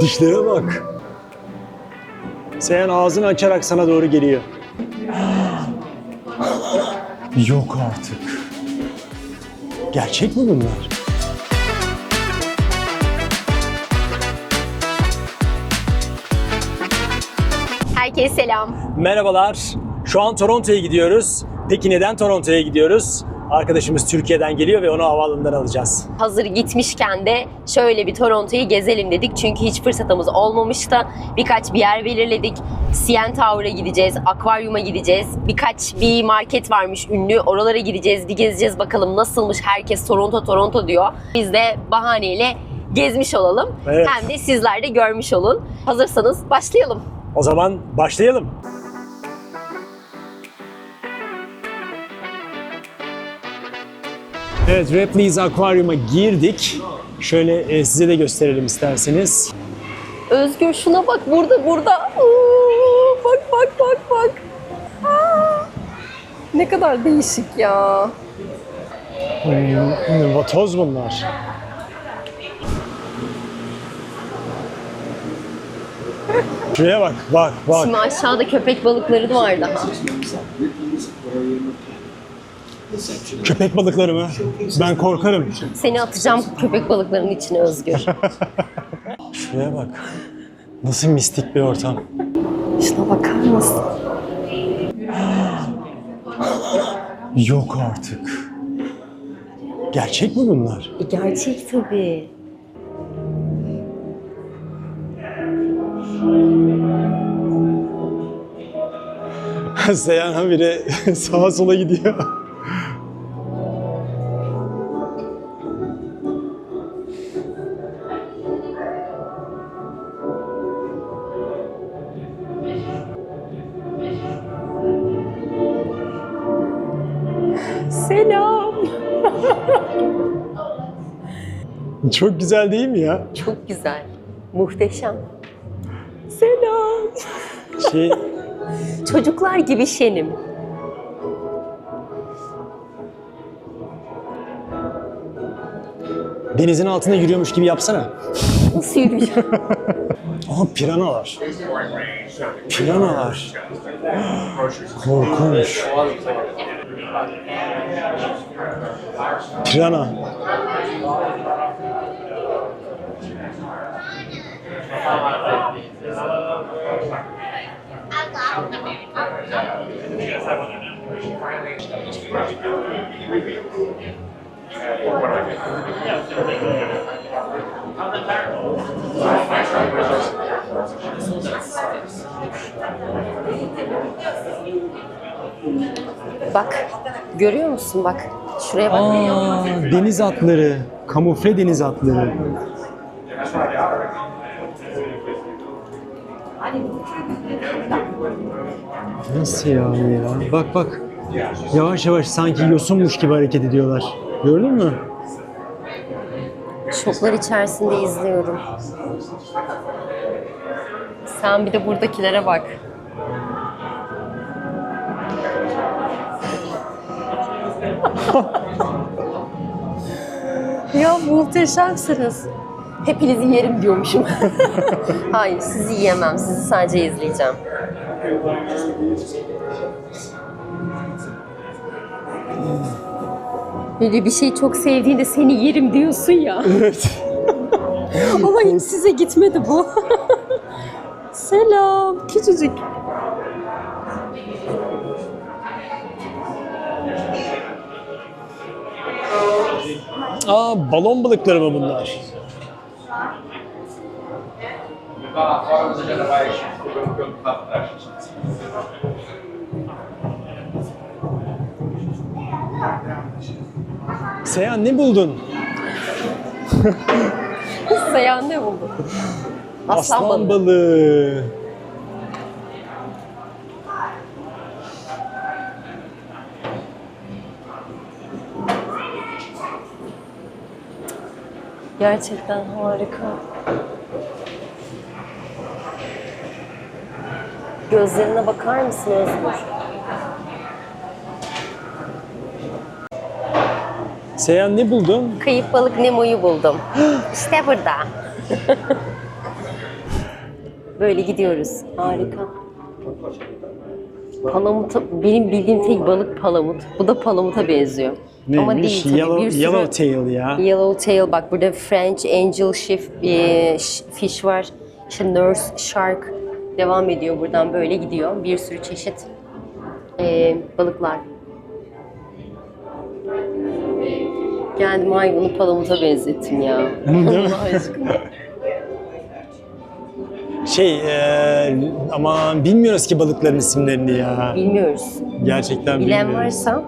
Dişlere bak. Seyhan ağzını açarak sana doğru geliyor. Yok artık. Gerçek mi bunlar? Herkese selam. Merhabalar. Şu an Toronto'ya gidiyoruz. Peki neden Toronto'ya gidiyoruz? Arkadaşımız Türkiye'den geliyor ve onu havaalanından alacağız. Hazır gitmişken de şöyle bir Toronto'yu gezelim dedik. Çünkü hiç fırsatımız olmamıştı. Birkaç bir yer belirledik. CN Tower'a gideceğiz, akvaryuma gideceğiz. Birkaç bir market varmış ünlü. Oralara gideceğiz, bir gezeceğiz bakalım nasılmış. Herkes Toronto Toronto diyor. Biz de bahaneyle gezmiş olalım. Evet. Hem de sizler de görmüş olun. Hazırsanız başlayalım. O zaman başlayalım. Evet, Ripley's Aquarium'a girdik. Şöyle e, size de gösterelim isterseniz. Özgür şuna bak burada burada. Oo, bak bak bak bak. Aa, ne kadar değişik ya. Hmm, vatoz bunlar. Şuraya bak, bak, bak. Şimdi aşağıda köpek balıkları da var daha. Köpek balıkları mı? Ben korkarım. Seni atacağım köpek balıklarının içine Özgür. Şuraya bak. Nasıl mistik bir ortam. Şuna bakar mısın? Yok artık. Gerçek mi bunlar? E, gerçek tabii. Seyhan habire sağa sola gidiyor. Çok güzel değil mi ya? Çok güzel. Muhteşem. Selam. Şey, Çocuklar gibi şenim. denizin altında yürüyormuş gibi yapsana. Nasıl yürüyeceğim? Aha piranalar. Piranalar. Korkunç. Pirana. Bak. Görüyor musun bak. Şuraya bak. Aa, deniz atları. Kamufle deniz atları. Nasıl ya bu ya? Bak bak. Yavaş yavaş sanki yosunmuş gibi hareket ediyorlar. Gördün mü? Şoklar içerisinde izliyorum. Sen bir de buradakilere bak. ya muhteşemsiniz. Hepinizi yerim diyormuşum. Hayır sizi yiyemem. Sizi sadece izleyeceğim. Böyle bir şey çok sevdiğinde seni yerim diyorsun ya. Evet. Ama hiç size gitmedi bu. Selam. Küçücük. Aa balon balıkları mı bunlar? Fora, você já vai pelo trás. Seyhan ne buldun? Sayan ne buldu? Aslan, balığı. balığı. Gerçekten harika. Gözlerine bakar mısın Özgür? Seyhan ne buldun? Kayıp balık Nemo'yu buldum. işte burada. Böyle gidiyoruz. Harika. Palamut, benim bildiğim tek balık palamut. Bu da palamuta benziyor. Ama değil tabii. Yellow, bir sürü yellow tail ya. Yellowtail bak burada French Angel Shift, e, Fish var. İşte Nurse Shark devam ediyor buradan böyle gidiyor. Bir sürü çeşit e, balıklar. Geldim hayvanı palamuta benzettim ya. Allah aşkına. Şey e, ama bilmiyoruz ki balıkların isimlerini ya. Bilmiyoruz. Gerçekten Bilen bilmiyoruz. varsa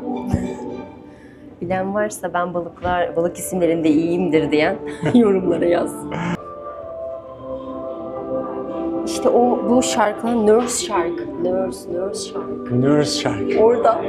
bilen varsa ben balıklar balık isimlerinde iyiyimdir diyen yorumlara yaz. İşte o bu şarkılar Nurse Shark. Nurse, Nurse Shark. Nurse Shark. Orada.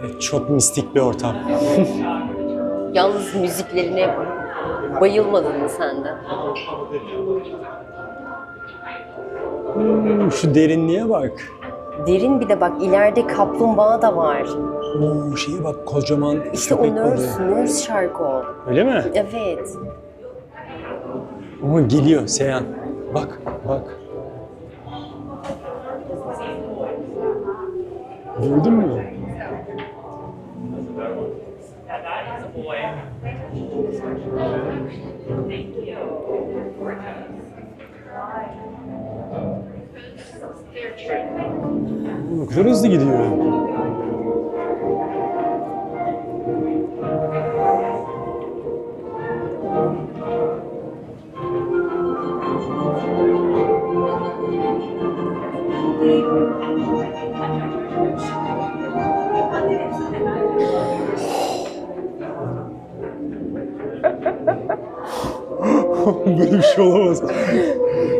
Evet, Çok mistik bir ortam. Yalnız müziklerine bayılmadın mı sen de? Hmm, Şu derinliğe bak. Derin bir de bak ileride kaplumbağa da var. Oo, şeye bak kocaman İşte o köpek balığı. Nurse, Nurse Shark o. Öyle mi? Evet. Ama geliyor Seyhan. Bak, bak. Gördün mü? Ne kadar hızlı gidiyor. Böyle bir şey olamaz.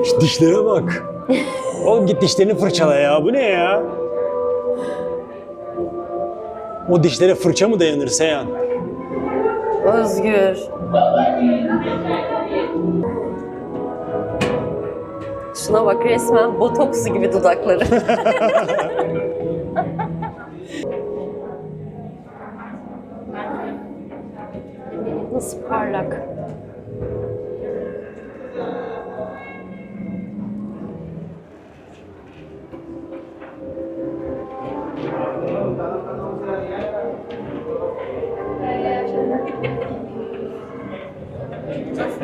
Şu dişlere bak. Oğlum git dişlerini fırçala ya. Bu ne ya? O dişlere fırça mı dayanır Seyhan? Özgür. Şuna bak resmen botoks gibi dudakları. Nasıl parlak.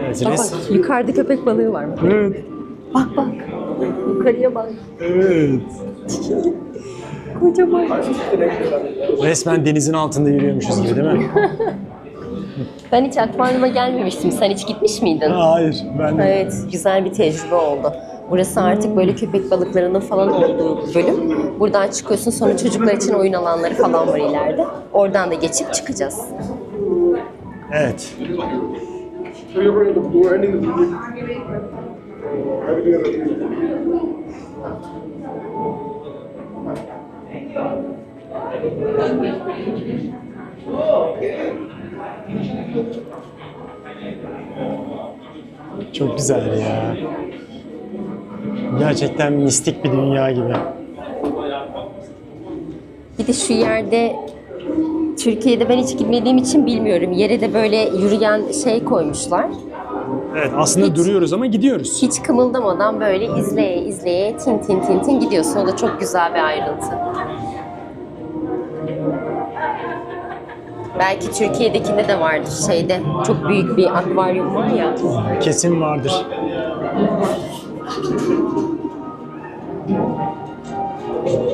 Evet, Bak, yukarıda köpek balığı var mı? Evet. Bak bak. Yukarıya bak. Evet. Kocaman. Resmen denizin altında yürüyormuşuz gibi değil mi? Ben hiç akvaryuma gelmemiştim. Sen hiç gitmiş miydin? Hayır, ben de. Evet, güzel bir tecrübe oldu. Burası artık böyle köpek balıklarının falan olduğu bölüm. Buradan çıkıyorsun sonra çocuklar için oyun alanları falan var ileride. Oradan da geçip çıkacağız. Evet. So you're running the we're ending the video. Everything the video. Çok güzel ya. Gerçekten mistik bir dünya gibi. Bir de şu yerde Türkiye'de ben hiç gitmediğim için bilmiyorum. Yere de böyle yürüyen şey koymuşlar. Evet, aslında Hiç- duruyoruz ama gidiyoruz. Hiç kımıldamadan böyle izleye izleye tin tin tin tin gidiyorsun. O da çok güzel bir ayrıntı. Belki Türkiye'dekinde de vardır şeyde. Çok büyük bir akvaryum var ya. Kesin vardır.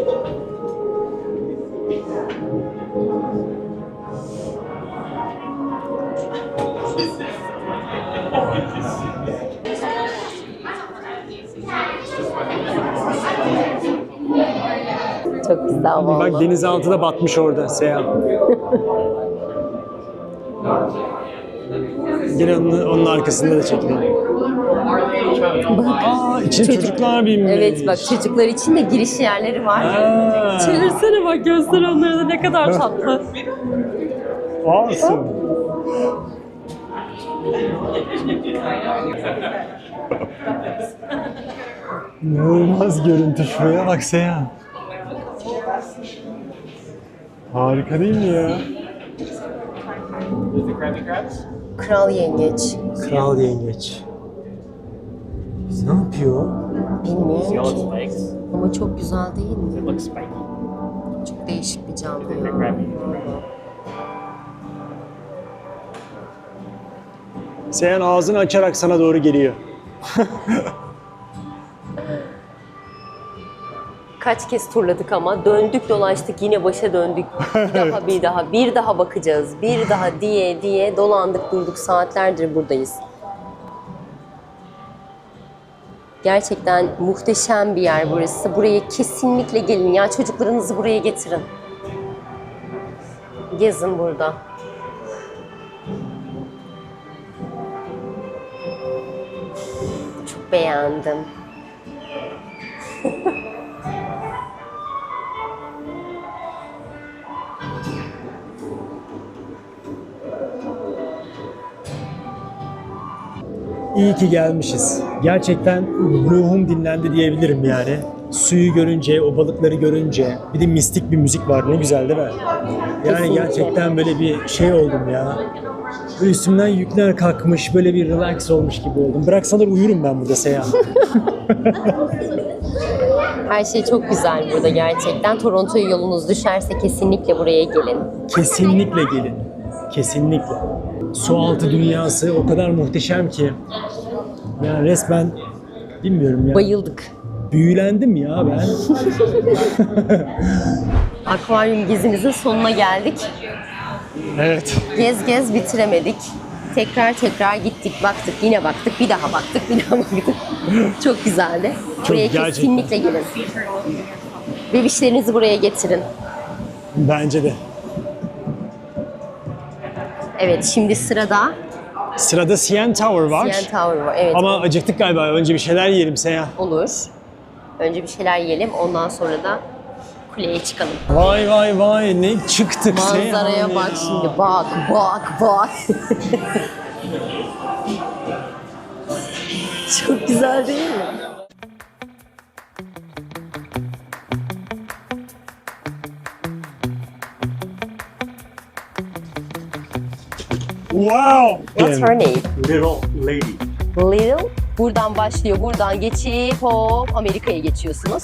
Çok güzel Bak vallahi. denizaltı da batmış orada Seyhan. Yine onun, onun arkasında da çekelim. Aa içine Çocuk- çocuklar binmiş. Evet bak çocuklar için de giriş yerleri var. Ha. Çevirsene bak göster onları da ne kadar tatlı. Awesome. İnanılmaz görüntü şuraya bak Seyhan. Harika değil mi ya? Kral yengeç. Kral yengeç. Ne yapıyor? Bilmiyorum ki. Ama çok güzel değil mi? Çok değişik bir canlı ya. Seyhan ağzını açarak sana doğru geliyor. Kaç kez turladık ama döndük dolaştık yine başa döndük. Bir daha bir daha bir daha bakacağız. Bir daha diye diye dolandık durduk saatlerdir buradayız. Gerçekten muhteşem bir yer burası. Buraya kesinlikle gelin ya çocuklarınızı buraya getirin. Gezin burada. Beğendim. İyi ki gelmişiz. Gerçekten ruhum dinlendi diyebilirim yani. Suyu görünce, o balıkları görünce, bir de mistik bir müzik var. Ne güzel değil mi? Yani Kesinlikle. gerçekten böyle bir şey oldum ya. Böyle üstümden yükler kalkmış, böyle bir relax olmuş gibi oldum. Bıraksalar uyurum ben burada Seyhan. Her şey çok güzel burada gerçekten. Toronto'ya yolunuz düşerse kesinlikle buraya gelin. Kesinlikle gelin. Kesinlikle. Su altı dünyası o kadar muhteşem ki. Yani resmen bilmiyorum ya. Bayıldık. Büyülendim ya ben. Akvaryum gezimizin sonuna geldik. Evet. Gez gez bitiremedik. Tekrar tekrar gittik, baktık, yine baktık, bir daha baktık, bir daha baktık. Çok güzeldi. Buraya gerçekten. kesinlikle gelin. Bebişlerinizi buraya getirin. Bence de. Evet, şimdi sırada Sırada CN Tower var. CN Tower var. Evet, Ama acıktık galiba. Önce bir şeyler yiyelim Seyhan. olur. Önce bir şeyler yiyelim, ondan sonra da kuleye çıkalım. Vay vay vay ne çıktık Seyhan Manzaraya ya. bak şimdi. Bak, bak, bak. Çok güzel değil mi? Wow. What's her name? Little lady. Little. Buradan başlıyor, buradan geçip hop Amerika'ya geçiyorsunuz.